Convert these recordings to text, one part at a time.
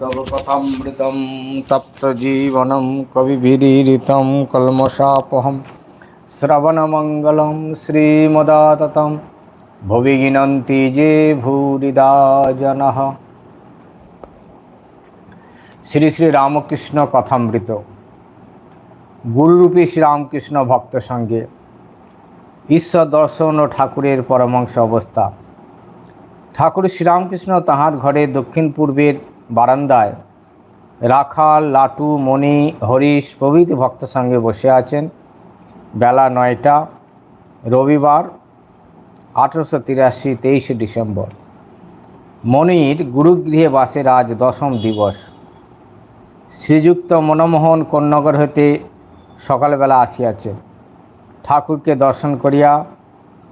तव कथामृतं तप्तजीवनं कविभिरीरितं कल्मषापहं श्रवणमङ्गलं श्रीमदाततं भुवि गिनन्ति जे भूरिदा শ্রী শ্রী রামকৃষ্ণ কথামৃত গুরুরূপী শ্রীরামকৃষ্ণ ভক্ত সঙ্গে ঈশ্বর দর্শন ও ঠাকুরের পরমাংশ অবস্থা ঠাকুর শ্রীরামকৃষ্ণ তাহার ঘরে দক্ষিণ পূর্বের বারান্দায় রাখাল, লাটু, মণি, হরিশ প্রভৃতি ভক্ত সঙ্গে বসে আছেন। বেলা নয়টা, রবিবার, আঠেরোশো তিরাশি তেইশে ডিসেম্বর। মণির গুরুগৃহে বাসের আজ দশম দিবস। শ্রীযুক্ত মনমোহন কন্যগর হইতে সকালবেলা আসিয়াছে ঠাকুরকে দর্শন করিয়া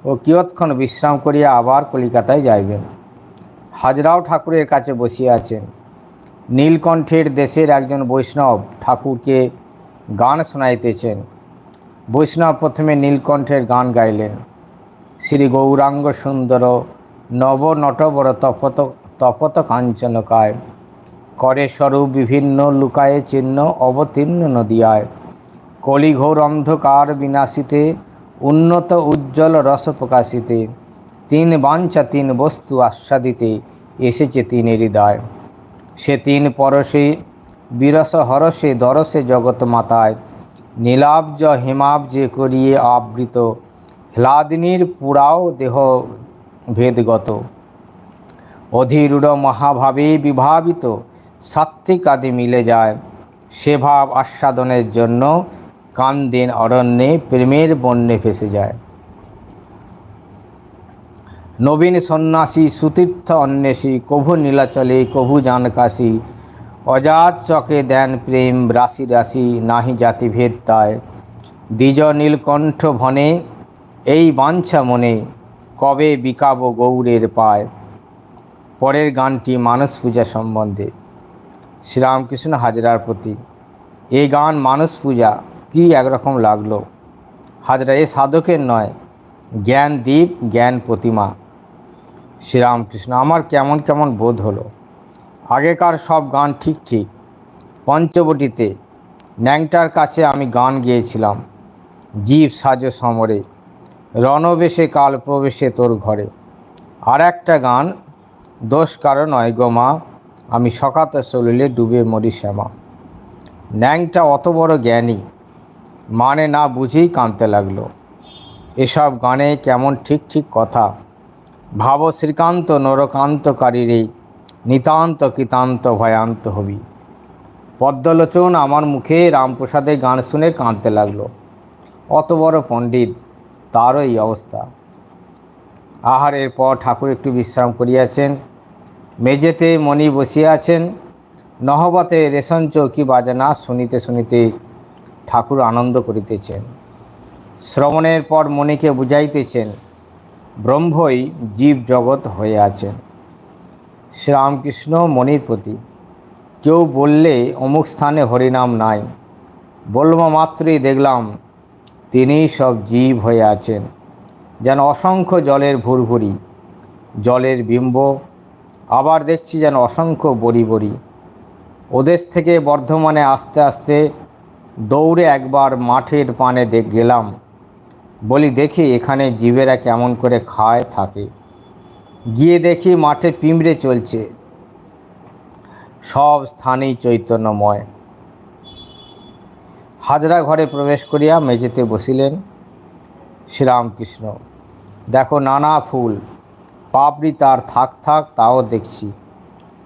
ও কিয়ৎক্ষণ বিশ্রাম করিয়া আবার কলিকাতায় যাইবেন। হাজরাও ঠাকুরের কাছে বসিয়া আছেন। নীলকণ্ঠের দেশের একজন বৈষ্ণব ঠাকুরকে গান শোনাইতেছেন। বৈষ্ণব প্রথমে নীলকণ্ঠের গান গাইলেন। শ্রী গৌরাঙ্গ সুন্দর নব নটবর তপত তপত কাঞ্চনকায় করে স্বরূপ বিভিন্ন লুকায়ে চিহ্ন অবতীর্ণ নদিয়ায়, কলিঘোর অন্ধকার বিনাশিতে, উন্নত উজ্জ্বল রস প্রকাশিতে, তিন বাঞ্ছা, তিন বস্তু আস্বাদিতে এসেছে তিন হৃদয়। সে তিন পরশে বিরস হরসে দরসে জগৎ মাতায়। নীলাব্জ হেমাব্জে করিয়ে আবৃত। হ্লাদিনীর পুরাও দেহ ভেদগত। অধীরূঢ় মহাভাবে বিভাবিত সাত্ত্বিক আদি মিলে যায়। সে ভাব আস্বাদনের জন্য কান্দেন অরণ্যে প্রেমের বন্যে ফেসে যায়। নবীন সন্ন্যাসী, সুতীর্থ অন্বেষী, কভু নীলাচলে, কভু জানকাশী অজাত চকে দেন প্রেম, রাশি রাশি, নাহি জাতিভেদ তায় দ্বিজ নীলকণ্ঠ ভনে, এই বাঞ্ছা মনে, কবে বিকাব গৌরের পায়। পরের গানটি মানস পূজা সম্বন্ধে। শ্রীরামকৃষ্ণ হাজরার প্রতি এই গান মানস পূজা, কি একরকম লাগল? হাজরা, এ সাধকের নয়, জ্ঞান দ্বীপ, জ্ঞান প্রতিমা। শ্রীরামকৃষ্ণ, আমার কেমন কেমন বোধ হলো? আগেকার সব গান ঠিক ঠিক। পঞ্চবটিতে ন্যাংটার কাছে আমি গান গিয়েছিলাম, জীব সাজ সমরে, রণবেশে কাল প্রবেশে তোর ঘরে। আর একটা গান, দোষ কারও নয় গো মা, আমি সকাত সলিলে ডুবে মরি শ্যামা। ন্যাংটা অত বড় জ্ঞানী মানে না বুঝেই কাঁদতে লাগল। এসব গানে কেমন ঠিক ঠিক কথা ভাব শ্রীকান্ত নরকান্তকারীরে নিতান্ত কৃতান্ত ভয়ান্ত হবি। পদ্মলোচন আমার মুখে রামপ্রসাদের গান শুনে কাঁদতে লাগল। অত বড় পণ্ডিত, তারও এই অবস্থা। আহারের পর ঠাকুর একটু বিশ্রাম করিয়াছেন, মেঝেতে মণি বসিয়া আছেন, নহবতে রেশন চৌকি বাজানা শুনিতে শুনিতে ঠাকুর আনন্দ করিতেছেন। শ্রবণের পর মণিকে বুঝাইতেছেন ব্রহ্মই জীব জগৎ হয়ে আছেন। শ্রীরামকৃষ্ণ মণির প্রতি, কেউ বললে অমুক স্থানে হরিনাম নাই। বলবা মাত্রই দেখলাম তিনিই সব জীব হয়ে আছেন। যেন অসংখ্য জলের ভুরভুরি, জলের বিম্ব, আবার দেখছি যেন অসংখ্য বড়ি বড়ি ওদেশ থেকে বর্ধমানে আস্তে আস্তে দৌড়ে একবার মাঠের পানে দেখ গেলাম। বলি, দেখি এখানে জীবেরা কেমন করে খায়, থাকে। গিয়ে দেখি মাঠে পিঁমড়ে চলছে। সব স্থানেই চৈতন্যময়। হাজরা ঘরে প্রবেশ করিয়া মেঝেতে বসিলেন শ্রীরামকৃষ্ণ। দেখো নানা ফুল, পাপড়ি তার থাক থাক, তাও দেখছি।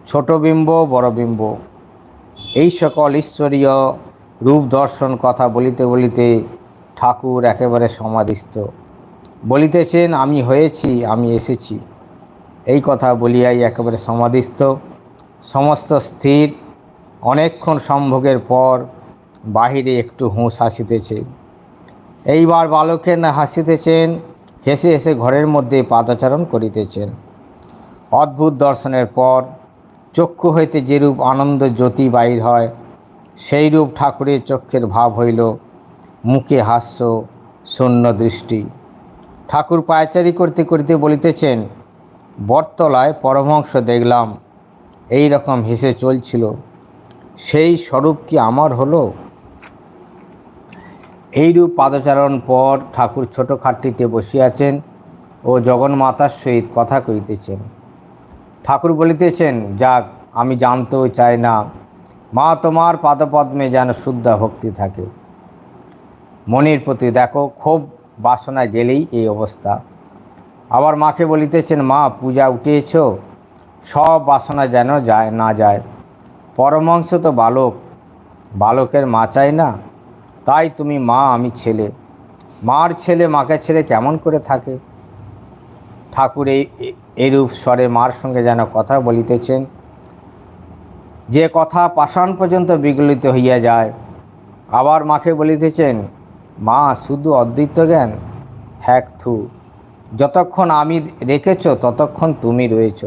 ছোট বিম্ব, বড় বিম্ব। এই সকল ঈশ্বরীয় রূপ দর্শন কথা বলিতে বলিতে ঠাকুর একেবারে সমাধিস্থ। বলিতেছেন, আমি হয়েছি, আমি এসেছি। এই কথা বলিয়াই একেবারে সমাধিস্থ। সমস্ত স্থির, অনেকক্ষণ সম্ভোগের পর বাহিরে একটু হুঁশ হাসিতেছে। এইবার বালকের না হাসিতেছেন, হেসে হেসে ঘরের মধ্যে পাদচারণ করিতেছেন। অদ্ভুত দর্শনের পর চক্ষু হইতে যেরূপ আনন্দ জ্যোতি বাহির হয় সেই রূপ ঠাকুরের চক্ষের ভাব হইল মুখে হাস্য, শূন্য দৃষ্টি। ঠাকুর পায়চারি করতে করতে বলিতেছেন, বটতলায় পরমহংস দেখলাম, এই রকম হেসে চলছিল। সেই স্বরূপ কি আমার হলো? এইরূপ পাদচারণ পর ঠাকুর ছোট খাটটিতে বসিয়াছেন ও জগন্মাতার সহিত কথা কইতেছেন ঠাকুর বলিতেছেন, যাক, আমি জানতেও চাই না। মা তোমার পাদপদ্মে যেন শুদ্ধা ভক্তি থাকে। মনির প্রতি দেখো খুব বাসনা গেলেই এই অবস্থা। আবার মাকে বলিতেছেন, মা, পূজা উঠিয়েছ সব বাসনা যেন যায়, না যায়। পরমাংশ তো বালক, বালকের মা চাই না, তাই তুমি মা, আমি ছেলে। মার ছেলে, মাকে ছেড়ে কেমন করে থাকে? ঠাকুর এই, এরূপ স্বরে মার সঙ্গে যেন কথা বলিতেছেন, যে কথা পাষাণ পর্যন্ত বিগলিত হইয়া যায়, আবার মাকে বলিতেছেন মা, শুধু অদ্বৈত জ্ঞান? হ্যাক থু। যতক্ষণ আমি রেখেছ, ততক্ষণ তুমি রয়েছ।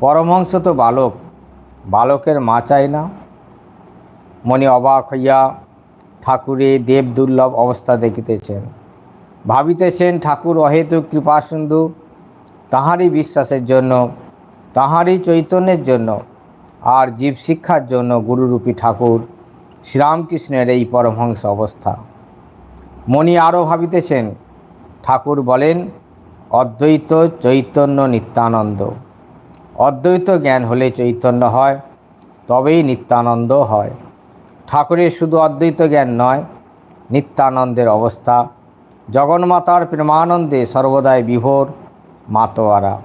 পরমহংস তো বালক। বালকের মা চায় না। মনে অবাক হইয়া ঠাকুরে দেব দুর্লভ অবস্থা দেখিতেছেন। ভাবিতেছেন, ঠাকুর অহেতুক কৃপাসিন্ধু। তাহারই বিশ্বাসের জন্য, তাহারই চৈতন্যের জন্য, আর জীব শিক্ষার জন্য গুরুরূপী ঠাকুর শ্রীরামকৃষ্ণের এই পরমহংস অবস্থা। মণি আরও ভাবিতেছেন, ঠাকুর বলেন, অদ্বৈত চৈতন্য নিত্যানন্দ। অদ্বৈত জ্ঞান হলে চৈতন্য হয়, তবেই নিত্যানন্দ হয়। ঠাকুরের শুধু অদ্বৈত জ্ঞান নয়, নিত্যানন্দের অবস্থা। জগন্মাতার প্রেমানন্দে সর্বদাই বিভোর মাতোয়ারা।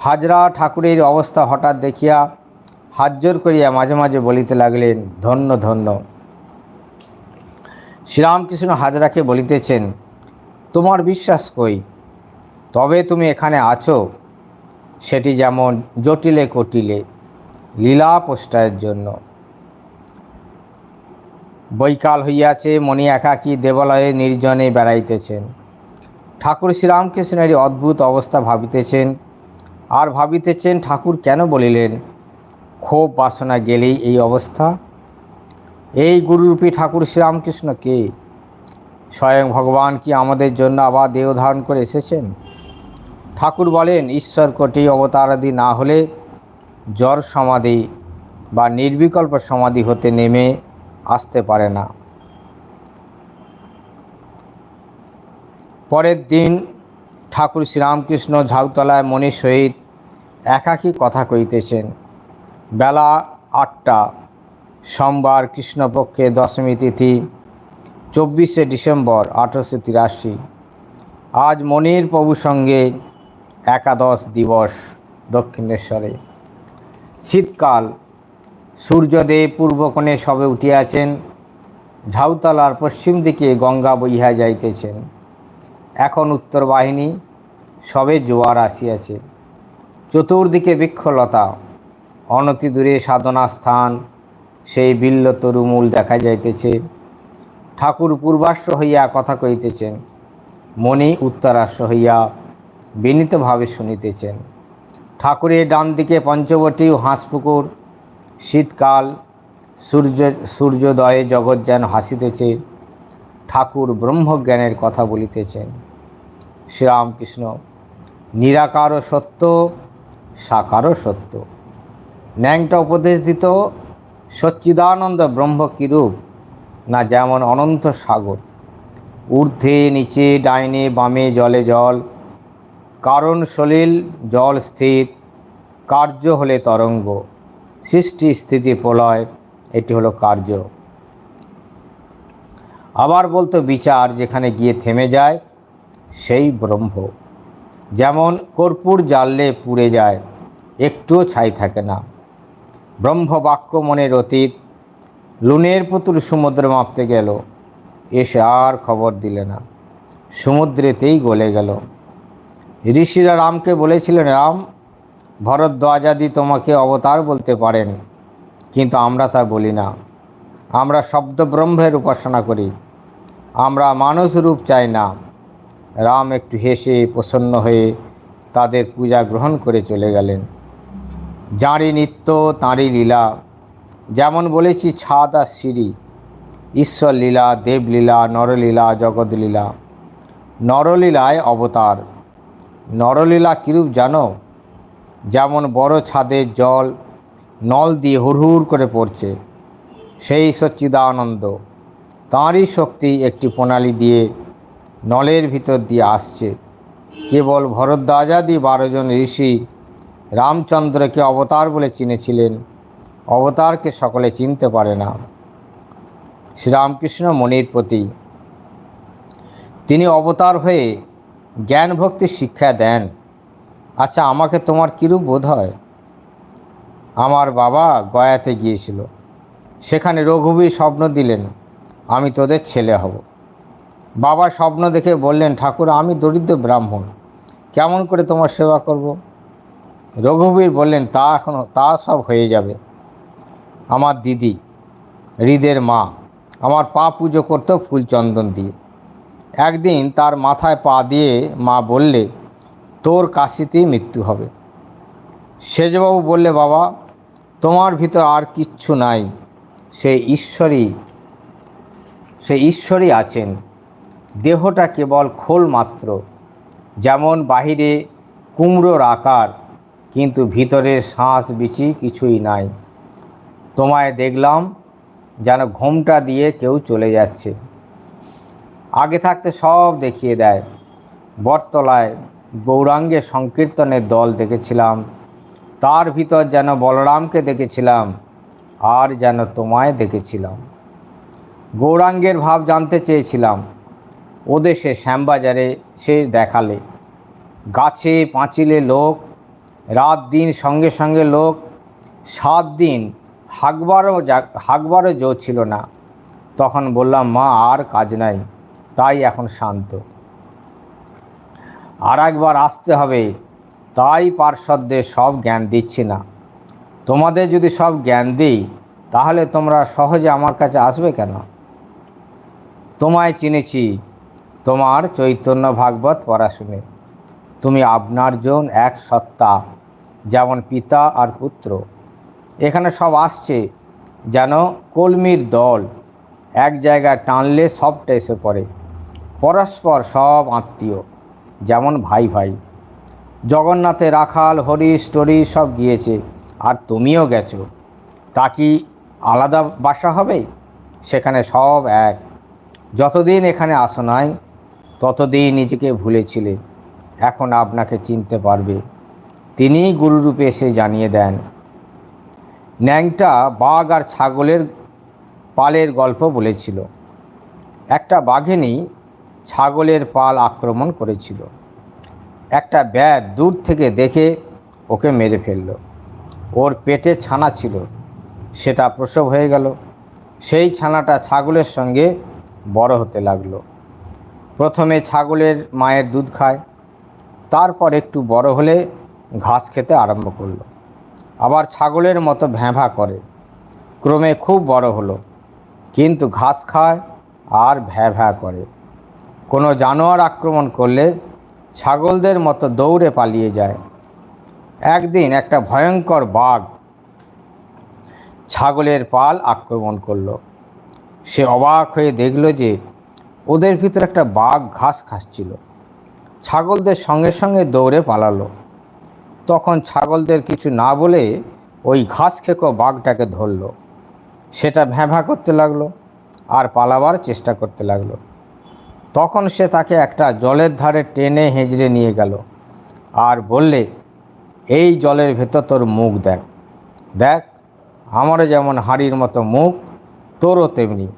হাজরা ঠাকুরের অবস্থা হঠাৎ দেখিয়া হাজ্জর করিয়া মাঝে মাঝে বলিতে লাগলেন, ধন্য ধন্য। শ্রীরামকৃষ্ণ হাজরাকে বলিতেছেন, তোমার বিশ্বাস কই? তবে তুমি এখানে আছো। সেটি যেমন জটিলে কটিলে লীলা প্রষ্ঠায়ের জন্য। বৈকাল হইয়াছে, মণি একাকী দেবালয়ে নির্জনে বেড়াইতেছেন। ঠাকুর শ্রীরামকৃষ্ণের অদ্ভুত অবস্থা ভাবিতেছেন। আর ভাবিতেছেন, ঠাকুর কেন বলিলেন, ক্ষোভ বাসনা গেলেই এই অবস্থা? এই গুরুরূপী ঠাকুর শ্রীরামকৃষ্ণ কে? স্বয়ং ভগবান কি আমাদের জন্য আবার দেহ ধারণ করে এসেছেন? ঠাকুর বলেন, ঈশ্বর কোটি অবতারাদি না হলে জ্বর সমাধি বা নির্বিকল্প সমাধি হতে নেমে আসতে পারে না। পরের দিন ঠাকুর শ্রীরামকৃষ্ণ ঝাউতলায় মনির সহিত একাকী কথা কইতেছেন। বেলা আটটা সোমবার কৃষ্ণপক্ষে দশমী তিথি, চব্বিশে ডিসেম্বর আঠেরোশো তিরাশি। আজ মনির প্রভু সঙ্গে একাদশ দিবস দক্ষিণেশ্বরে। শীতকাল, সূর্যদেব পূর্বকোণে সবে উঠিয়াছেন, ঝাউতলার পশ্চিম দিকে গঙ্গা বইহা যাইতেছেন। এখন উত্তর বাহিনী সবে জোয়ার আসিয়াছে। চতুর্দিকে বৃক্ষলতা অনতি দূরে সাধনা স্থান সেই বিল্ল তরুমূল দেখা যাইতেছে। ঠাকুর পূর্বাশ্র হইয়া কথা কইতেছেন মনি উত্তরাশ্র হইয়া বিনীতভাবে শুনিতেছেন। ঠাকুরের ডান দিকে পঞ্চবটী ও হাঁসপুকুর, শীতকাল, সূর্য, সূর্যোদয়ে জগৎ যেন হাসিতেছে, ঠাকুর ব্রহ্মজ্ঞানের কথা বলিতেছেন। শ্রীরামকৃষ্ণ, নিরাকারও সত্য, সাকারও সত্য। ন্যাংটা উপদেশ দিত সচ্চিদানন্দ ব্রহ্ম কিরূপ না যেমন অনন্ত সাগর। ঊর্ধ্বে, নিচে, ডাইনে, বামে, জলে জল। কারণ সলিল, জল স্থির। কার্য হলে তরঙ্গ। সৃষ্টি স্থিতি প্রলয়। এটি হলো কার্য। আবার বলতো বিচার, যেখানে গিয়ে থেমে যায়, সেই ব্রহ্ম। যেমন কর্পূর জ্বাললে পুড়ে যায়, একটুও ছাই থাকে না। ব্রহ্মবাক্য মনের অতীত, লুনের পুতুল সমুদ্র মাপতে গেল, এসে আর খবর দিলে না, সমুদ্রেতেই গলে গেল। ঋষিরা রামকে বলেছিলেন, রাম ভরদ্বাজাদি তোমাকে অবতার বলতে পারেন, কিন্তু আমরা তা বলি না। আমরা শব্দ ব্রহ্মের উপাসনা করি, আমরা মানুষ রূপ চাই না। রাম একটু হেসে প্রসন্ন হয়ে তাদের পূজা গ্রহণ করে চলে গেলেন। যাঁরই নিত্য, তাঁরই লীলা। যেমন বলেছি, ছাদ আর সিঁড়ি। ঈশ্বর লীলা দেবলীলা নরলীলা জগৎলীলা নরলীলায় অবতার। নরলীলা কিরূপ জানো? যেমন বড় ছাদের জল, নল দিয়ে হুড়হুড় করে পড়ছে। সেই সচ্চিদানন্দ। তাঁরই শক্তি একটি প্রণালী দিয়ে নলের ভিতর দিয়ে আসছে। কেবল ভরদ্বাজাদি বারোজন ঋষি রামচন্দ্রকে অবতার বলে চিনেছিলেন। অবতারকে সকলে চিনতে পারে না। শ্রীরামকৃষ্ণ মনির প্রতি তিনি অবতার হয়ে জ্ঞান ভক্তির শিক্ষা দেন। আচ্ছা আমাকে তোমার কীরূপ বোধ হয়? আমার বাবা গয়াতে গিয়েছিল। সেখানে রঘুবীর স্বপ্ন দিলেন, আমি তোদের ছেলে হব। বাবা স্বপ্ন দেখে বললেন, ঠাকুর, আমি দরিদ্র ব্রাহ্মণ। কেমন করে তোমার সেবা করব? রঘুবীর বললেন, তা এখন, তা সব হয়ে যাবে। আমার দিদি, হৃদের মা, আমার পা পুজো করতো ফুল চন্দন দিয়ে। একদিন তার মাথায় পা দিয়ে মা বললে, তোর কাশিতেই মৃত্যু হবে। সেজবাবু বললে, বাবা, তোমার ভিতর আর কিচ্ছু নাই। সে ঈশ্বরই সে ঈশ্বরই আছেন। দেহটা কেবল খোল মাত্র। যেমন বাহিরে কুমড়োর আকার কিন্তু ভিতরের শ্বাস বিচি কিছুই নাই। তোমায় দেখলাম যেন ঘোমটা দিয়ে কেউ চলে যাচ্ছে। আগে থাকতে সব দেখিয়ে দেয়। বটতলায় গৌরাঙ্গে সংকীর্তনের দল দেখেছিলাম। তার ভিতর যেন বলরামকে দেখেছিলাম আর যেন তোমায় দেখেছিলাম। গৌরাঙ্গের ভাব জানতে চেয়েছিলাম। ওদেশে শ্যামবাজারে সে দেখালে। গাছে পাঁচিলে লোক রাত দিন সঙ্গে সঙ্গে লোক, সাত দিন হাকবারও হাকবারও জো ছিল না। তখন বললাম, মা, আর কাজ নাই, তাই এখন শান্ত। আর একবার আসতে হবে, তাই পার্শ্বদের সব জ্ঞান দিচ্ছি না। তোমাদের যদি সব জ্ঞান দিই, তাহলে তোমরা সহজে আমার কাছে আসবে কেন? তোমায় চিনেছি, তোমার চৈতন্য ভাগবত পড়া শুনে তুমি আপনার জন এক সত্তা। যেমন পিতা আর পুত্র। এখানে সব আসছে যেন কলমির দল এক জায়গায় টানলে সবটা এসে পড়ে। পরস্পর সব আত্মীয়, যেমন ভাই ভাই। জগন্নাথে রাখাল, হরিশ, টরিশ সব গিয়েছে। আর তুমিও গেছো। তা কি আলাদা বাসা হবে? সেখানে সব এক। যতদিন এখানে আসো নাই, ততদিন নিজেকে ভুলেছিলে এখন আপনাকে চিনতে পারবে। তিনিই গুরুরূপে এসে জানিয়ে দেন, ন্যাংটা বাঘ আর ছাগলের পালের গল্প বলেছিল। একটা বাঘিনী ছাগলের পাল আক্রমণ করেছিল। একটা ব্যাধ দূর থেকে দেখে ওকে মেরে ফেলল। ওর পেটে ছানা ছিল। সেটা প্রসব হয়ে গেল। সেই ছানাটা ছাগলের সঙ্গে বড় হতে লাগল। প্রথমে ছাগলের মায়ের দুধ খায়, তারপর একটু বড় হলে ঘাস খেতে আরম্ভ করল। আবার ছাগলের মতো ভ্যাঁভা করে। ক্রমে খুব বড় হলো, কিন্তু ঘাস খায় আর ভ্যা ভ্যা করে। কোনো জানোয়ার আক্রমণ করলে ছাগলদের মতো দৌড়ে পালিয়ে যায়। একদিন একটা ভয়ঙ্কর বাঘ ছাগলের পাল আক্রমণ করল। সে অবাক হয়ে দেখল যে ওদের ভিতর একটা বাঘ ঘাস খাচ্ছিল। ছাগলদের সঙ্গে সঙ্গে দৌড়ে পালালো। তখন ছাগলদের কিছু না বলে ওই ঘাস খেকো বাঘটাকে ধরলো। সেটা ভ্যাঁভা করতে লাগল আর পালাবার চেষ্টা করতে লাগল। তখন সে তাকে একটা জলের ধারে টেনে হেঁচড়ে নিয়ে গেল আর বললে, এই জলের ভেতর তোর মুখ দেখ। দেখ, আমারও যেমন হাঁড়ির মতো মুখ, তোরও তেমনি।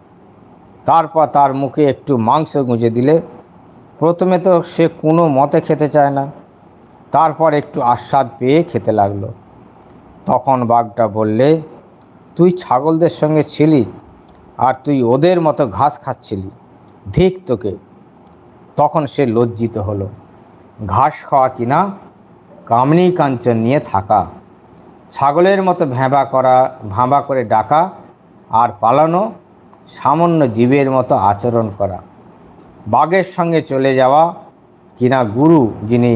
তারপর তার মুখে একটু মাংস গুঁজে দিলে, প্রথমে তো সে কোনো মতে খেতে চায় না। তারপর একটু আস্বাদ পেয়ে খেতে লাগল। তখন বাঘটা বললে, তুই ছাগলদের সঙ্গে ছিলি আর তুই ওদের মতো ঘাস খাচ্ছিলি ধিক তোকে। তখন সে লজ্জিত হলো, ঘাস খাওয়া কিনা কামনি কাঞ্চন নিয়ে থাকা। ছাগলের মতো ভ্যাঁবা করা, ভাঁবা করে ডাকা আর পালানো, সামান্য জীবের মতো আচরণ করা। বাঘের সঙ্গে চলে যাওয়া কিনা গুরু যিনি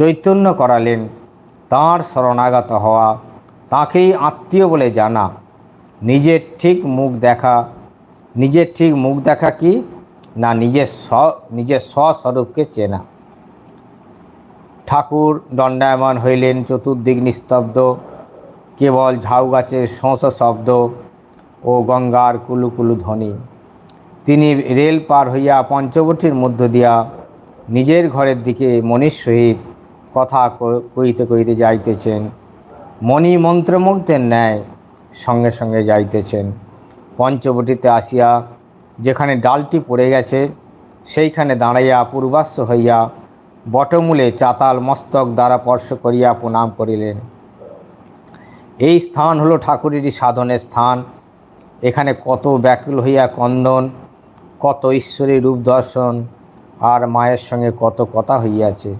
চৈতন্য করালেন, তাঁর শরণাগত হওয়া, তাঁকেই আত্মীয় বলে জানা। নিজের ঠিক মুখ দেখা, নিজের ঠিক মুখ দেখা কি? না, নিজের স্ব, নিজের স্বস্বরূপকে চেনা। ঠাকুর দণ্ডায়মান হইলেন, চতুর্দিক নিস্তব্ধ, কেবল ঝাউ গাছের শোঁস শব্দ ও গঙ্গার কুলু কুলু ধ্বনি। তিনি রেল পার হইয়া পঞ্চবটির মধ্য দিয়া নিজের ঘরের দিকে মনির সহিত কথা কইতে কইতে যাইতেছেন। মণি মন্ত্রমুগ্ধের ন্যায় সঙ্গে সঙ্গে যাইতেছেন। পঞ্চবটিতে আসিয়া যেখানে ডালটি পড়ে গেছে, সেইখানে দাঁড়াইয়া পূর্বাস্য হইয়া বটমূলে চাতাল মস্তক দ্বারা স্পর্শ করিয়া প্রণাম করিলেন। এই স্থান হলো ঠাকুরেরই সাধনের স্থান। এখানে কত ব্যাকুল হইয়া কন্দন, কত ঈশ্বরের রূপ দর্শন, আর মায়ের সঙ্গে কত কথা হইয়াছে।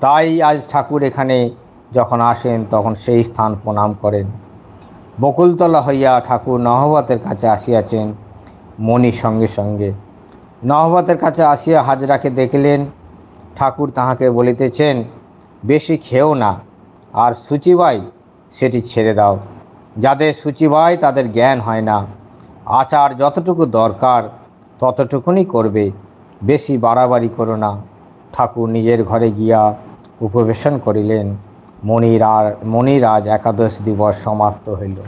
তাই আজ ঠাকুর এখানে যখন আসেন, তখন সেই স্থান প্রণাম করেন। বকুলতলা হইয়া ঠাকুর নহবতের কাছে আসিয়াছেন মণি সঙ্গে সঙ্গে। নহবতের কাছে আসিয়া হাজরাকে দেখলেন। ঠাকুর তাহাকে বলিতেছেন, বেশি খেও না, আর সূচিবাই সেটি ছেড়ে দাও। যাদের সূচিবাই তাদের জ্ঞান হয় না। আচার যতটুকু দরকার ততটুকুনি করবে, বেশি বাড়াবাড়ি করো না। ঠাকুর নিজের ঘরে গিয়া উপবেশন করিলেন মণির মণিরাজ একাদশ দিবস সমাপ্ত হইল।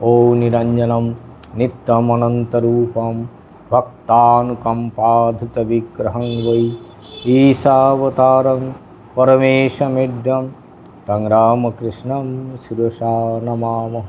ও নিরঞ্জনম নিত্যম অনন্তরূপম ভক্তানুকম্পাধৃত বিগ্রহং বৈ ঈশাবতারং পরমেশমিড্যম তং রামকৃষ্ণম শিরসা নমামহ